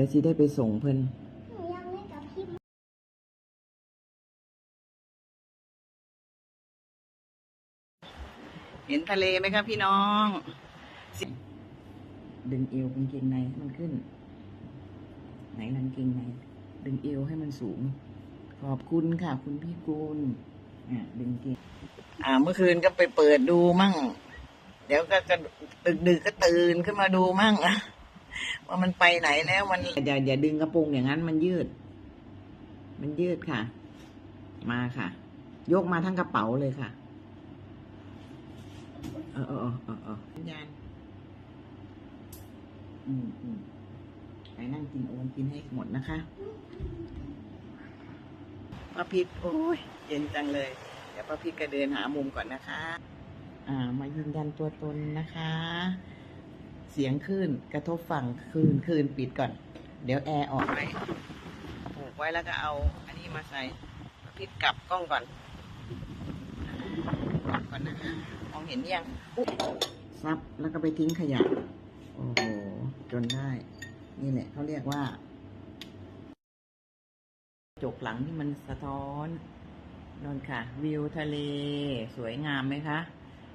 ดี๋ยวสิได้ไปส่งเพิ่นหนูยังไม่กับพี่เห็นทะเลไหมครับพี่น้องสิดึงเอวกางเกงในให้มันขึ้น ไหนกางเกงใน ดึงเอวให้มันสูง ขอบคุณค่ะ คุณพี่กุลอะดึงเกงอ่า เมื่อคืนก็ไปเปิดดูมั่ง เดี๋ยวก็จะดึกดึกๆก็ตื่นขึ้นมาดูมั่งอะ ว่ามันไปไหนแล้วมันอย่าอย่าดึงกระโปรงอย่างนั้นมันยืด มันยืดค่ะ มาค่ะ ยกมาทั้งกระเป๋าเลยค่ะเออเออเออเออเออสัญญาณอืมอืมไปนั่งกินโอวัลตินให้หมดนะคะป้าพิษโอ้ยเย็นจังเลย เดี๋ยวป้าพิษก็เดินหามุมก่อนนะคะ อ่า มายืนยันตัวตนนะคะเสียงคลื่นกระทบฝั่งคืนคืนปิดก่อน เดี๋ยวแอร์ออกไปผูกไว้แล้วก็เอาอันนี้มาใส่ป้าพิษกลับกล้องก่อนกลับก่อนนะคะมองเห็นยังซับแล้วก็ไปทิ้งขยะ โอ้โห จนได้ นี่แหละเขาเรียกว่าจกหลังที่มันสะท้อนนนค่ะ วิวทะเล สวยงามไหมคะ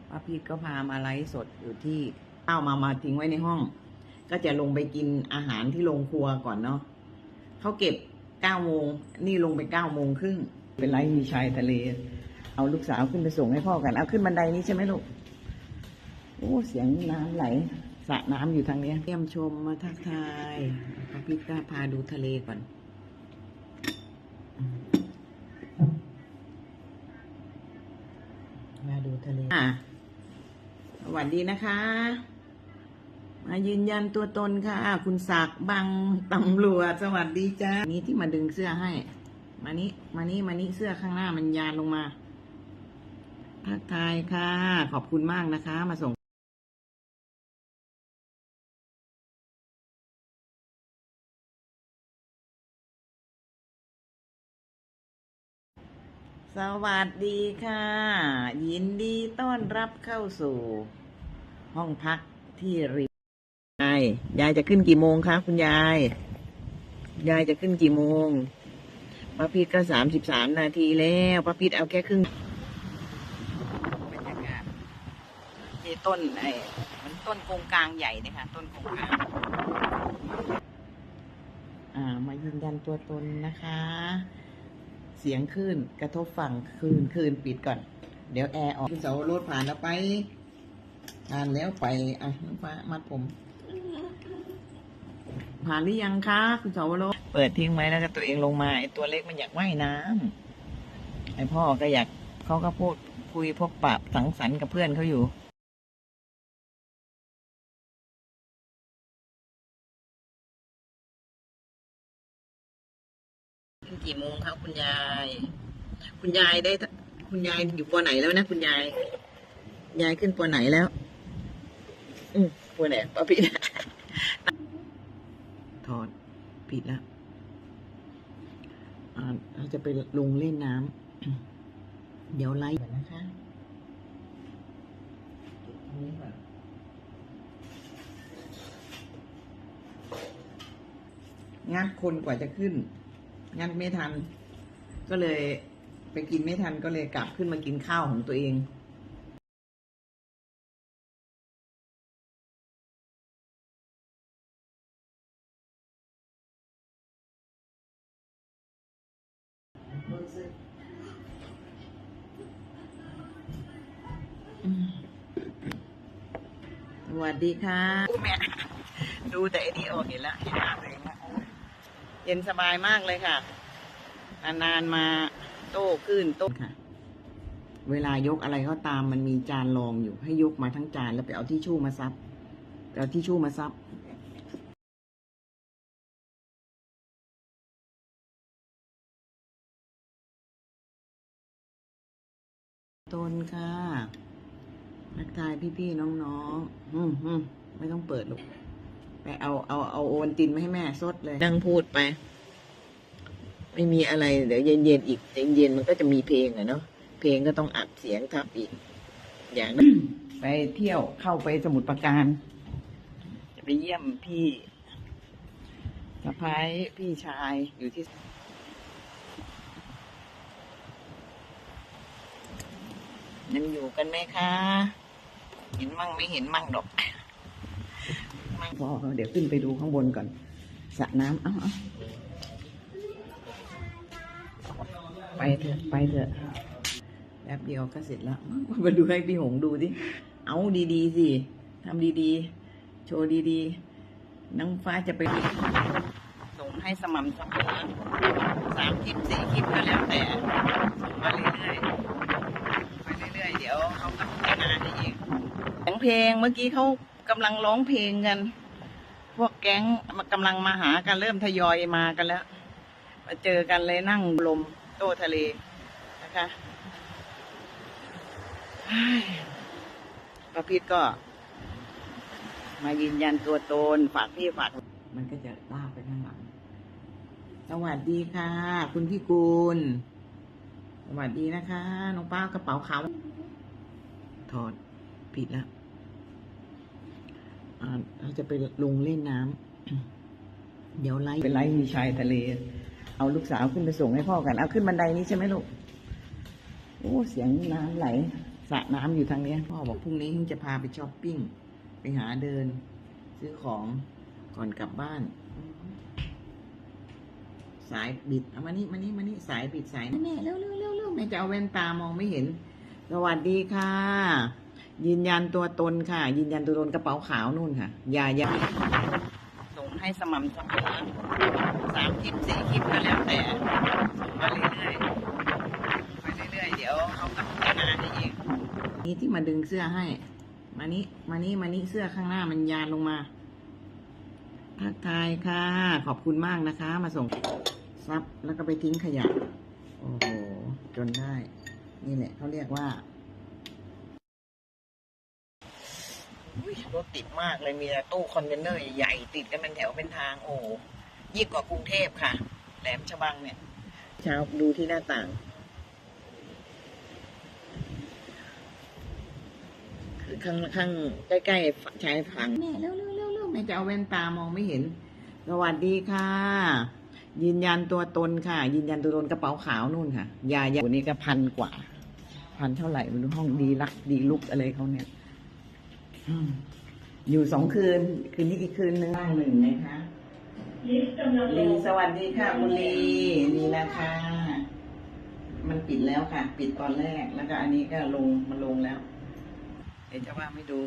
ป้าพีทก็พามาไลฟ์สดอยู่ที่ เอาวมามาทิ้งไว้ในห้อง ก็จะลงไปกินอาหารที่โรงครัวก่อนเนาะเขาเก็บเก้าโมงนี่ลงไปเก้าโมงครึ่งเป็นไลฟ์มีชายทะเล เอาลูกสาวขึ้นไปส่งให้พ่อกันเอาขึ้นบันไดนี้ใช่ไหมลูกโอ้เสียงน้ำไหลสระน้ำอยู่ทางนี้เยี่ยมชมมาทักทายพพิตาพาดูทะเลก่อนมมาดูทะเลอะสวัสดีนะคะ มายืนยันตัวตนค่ะ คุณศักดิ์บังตำรวจสวัสดีจ้านี่ที่มาดึงเสื้อให้ มานี้มานี้มานี้เสื้อข้างหน้ามันยานลงมา ทักทายค่ะ ขอบคุณมากนะคะ มาส่งสวัสดีค่ะ ยินดีต้อนรับเข้าสู่ ห้องพักที่ริ ยายยายจะขึ้นกี่โมงคะคุณยาย ยายจะขึ้นกี่โมงป้าพิษก็สามสิบสามนาทีแล้วป้าพิษเอาแค่ครึ่งบรรยากาศที่ต้นไอ้มันต้นโกงกลางใหญ่เลยค่ะต้นโกงกลางอ่า มายืนยันตัวตนนะคะ เสียงคลื่นกระทบฝั่งคลื่นคลื่นปิดก่อน เดี๋ยวแอร์ออกเสารถผ่านแล้วไปผ่านแล้วไปอะน้งฟ้ามัดผม ผ่านหรือยังคะคุณสาวรสเปิดทิ้งไว้แล้วก็ตัวเองลงมาไอตัวเล็กมันอยากว่ายน้ำไอพ่อก็อยากเขาก็พูดคุยพบปะสังสรรค์กับเพื่อนเขาอยู่กี่โมงครับคุณยาย คุณยายได้ คุณยายอยู่ปอไหนแล้วนะคุณยาย ยายขึ้นปอไหนแล้ว อืมปอไหนปอผิด ถอดผิดแล้วเราจะไปลงเล่นน้ำ เดี๋ยวไล่ก่อนนะคะงนี้ก่อนงัดคนกว่าจะขึ้น งัดไม่ทัน ก็เลยไปกินไม่ทันก็เลยกลับขึ้นมากินข้าวของตัวเอง สวัสดีค่ะแม่ดูแต่ไอ้นี่ออกเห็นแล้วเห็นหน้าตัวเองแล้วเย็นสบายมากเลยค่ะ นานๆมาโต้ขึ้นโต้ค่ะ เวลายกอะไรก็ตามมันมีจานรองอยู่ ให้ยกมาทั้งจานแล้วไปเอาที่ชู่มาซับเอาที่ชู่มาซับต้นค่ะ ทักทายพี่ๆน้องๆ อืมอืมไม่ต้องเปิดลูกไปเอาเอาเอาโอวันตินมาให้แม่ซดเลยนั่งพูดไป ไม่มีอะไร เดี๋ยวเย็นๆอีกเย็นๆมันก็จะมีเพลงอะเนาะเพลงก็ต้องอัดเสียงทับอีก อย่างนั้นไปเที่ยวเข้าไปสมุทรปราการ จะไปเยี่ยมพี่สะพ้ายพี่ชายอยู่ที่ยังอยู่กันไหมคะ เห็นมั่งไม่เห็นมั่งดอกมั่งพอเดี๋ยวขึ้นไปดูข้างบนก่อนสระน้ำเอ้าเอาไปเถอะไปเถอะแป๊บเดียวก็เสร็จแล้วมาดูให้พี่หงดูดิเอาดีๆสิทำดีๆ โชว์ดีๆน้องฟ้าจะไปส่งให้สม่ำเสมอสามคลิปสี่คลิปก็แล้วแต่ส่งมาเรื่อยๆไปเรื่อยๆ เดี๋ยวเขาก็พัฒนาให้เอง เสียงเพลง เมื่อกี้เขากำลังร้องเพลงกัน พวกแก๊งมากำลังมาหากันเริ่มทยอยมากันแล้ว มาเจอกันเลยนั่งลมโต้ทะเลนะคะเฮ้ยประพิษก็ มายืนยันตัวตนฝากพี่ฝาก มันก็จะลากไปข้างหลัง สวัสดีค่ะ คุณพี่กุลสวัสดีนะคะ น้องป้ากระเป๋าขาวถอดผิดแล้วอ่า เราจะไปลงเล่นน้ำเดี๋ยวไล่ไปไล่มีชายทะเล เอาลูกสาวขึ้นไปส่งให้พ่อกัน เอาขึ้นบันไดนี้ใช่ไหมลูกโอ้เสียงน้ำไหลสระน้ำอยู่ทางเนี้ยพ่อบอกพรุ่งนี้จะพาไปช้อปปิ้ง ไปหาเดิน ซื้อของก่อนกลับบ้าน สายบิดเอามานี่มานี่มานี่สายบิดสายแม่เร็วเร็วเร็วเร็วแม่จะเอาแว่นตามองไม่เห็น สวัสดีค่ะ ยืนยันตัวตนค่ะ ยืนยันตัวตนกระเป๋าขาวนู่นค่ะอย่าอย่าส่งให้สม่ำเสมอสามคลิปสี่คลิปก็แล้วแต่ส่งมาเรื่อยๆไปเรื่อยๆเดี๋ยวเขาก็พัฒนาให้เองนี่ที่มาดึงเสื้อให้ มานี่มานี่มานี่เสื้อข้างหน้ามันยานลงมาทักทายค่ะ ขอบคุณมากนะคะ มาส่งซับแล้วก็ไปทิ้งขยะ โอ้โห จนได้ นี่แหละเขาเรียกว่า รถติดมากเลยมีแต่ตู้คอนเทนเนอร์ใหญ่ๆติดกันเป็นแถวเป็นทางโอ้โหยิ่งกว่ากรุงเทพค่ะ แหลมฉบังเนี่ยเช้าดูที่หน้าต่าง คือข้างข้างใกล้ๆชายฝั่งแม่เร็วเร็วเร็วเร็วแม่จะเอาแว่นตามองไม่เห็น สวัสดีค่ะ ยืนยันตัวตนค่ะ ยืนยันตัวตนกระเป๋าขาวนู่นค่ะยายาวันนี้ก็พันกว่า พันเท่าไหร่ไม่รู้ห้องดีรักดีลุกอะไรเขาเนี่ย อืมอยู่สองคืน คืนนี้อีกคืนนึงบ้างหนึ่งนะคะลีสวัสดีค่ะคุณลีลีนะคะมันปิดแล้วค่ะ ปิดตอนแรกแล้วก็อันนี้ก็ลงมันลงแล้ว เดี๋ยวจะว่าไม่ดู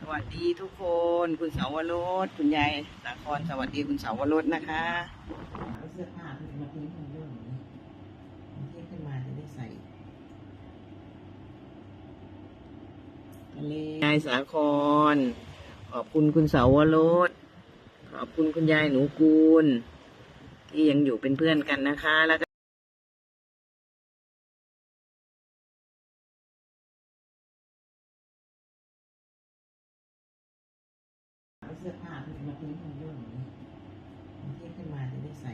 สวัสดีทุกคน คุณเสาวรสคุณยายสาครสวัสดีคุณเสาวรสนะคะเอาเสื้อผ้าขึ้นมาทิ้งข้างบนนี้ทิ้งขึ้นมาจะได้ใส่ ทะเลยายสาคร ขอบคุณคุณเสาวรสขอบคุณคุณยายหนูกูล ที่ยังอยู่เป็นเพื่อนกันนะคะแล้วก็เอาเสื้อผ้าขึ้นมาทิ้งข้างบนนี้ทิ้งขึ้นมาจะได้ใส่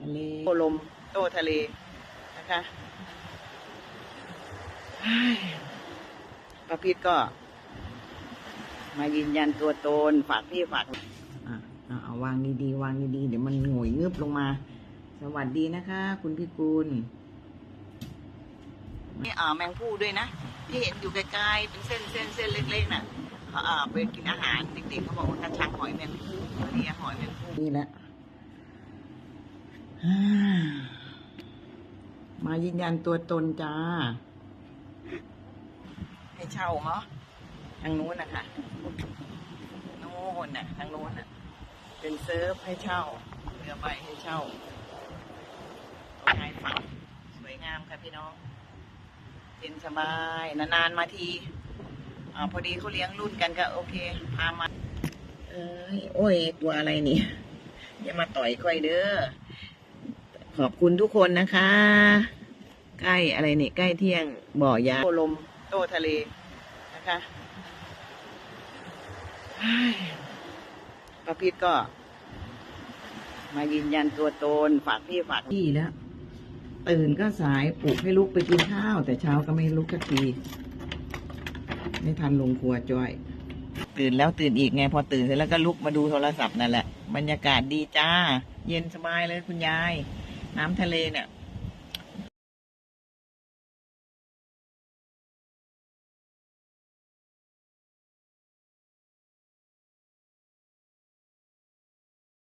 ทะเลโตลมโตทะเลนะคะ เฮ้ยประพิษก็ มายืนยันตัวตนฝากพี่ฝากอะเอาเอาวางดีๆวางดีๆเดี๋ยวมันหงอยเงืบลงมา สวัสดีนะคะ คุณพี่กุลนี่อ่าแมงผู้ด้วยนะ ที่เห็นอยู่ไกลๆเป็นเส้นเส้นเส้นเล็กๆน่ะเขาอ่าไปกินอาหารเด็กๆเขาบอกว่ากระชังหอยแมงผู้เขาเรียกหอยแมงผู้นี่แหละอ่ามายืนยันตัวตนจ้า ให้เช่าเนาะทางนู้นนะคะนู้นน่ะทางนู้นน่ะ เป็นเซิร์ฟให้เช่าเรือใบให้เช่าตรงชายฝั่งสวยงามค่ะพี่น้องเย็นสบายนานๆมาทีอพอดีเขาเลี้ยงรุ่นกันก็โอเค พามาเอ้ยโอ้ยตัวอะไรนี่ยอย่ามาต่อยค่อยเด้อขอบคุณทุกคนนะคะ ใกล้อะไรเนี่ยใกล้เที่ยงบ่อยาโลม โตทะเลนะคะเฮ้ยประพิษก็ มายืนยันตัวตนฝากพี่ฝากพี่แล้ว ตื่นก็สายปลุกให้ลุกไปกินข้าว แต่เช้าก็ไม่ลุกสักที ไม่ทันลงครัวจอย ตื่นแล้วตื่นอีกไง พอตื่นเสร็จแล้วก็ลุกมาดูโทรศัพท์นั่นแหละ บรรยากาศดีจ้า เย็นสบายเลยคุณยาย น้ำทะเลเนี่ย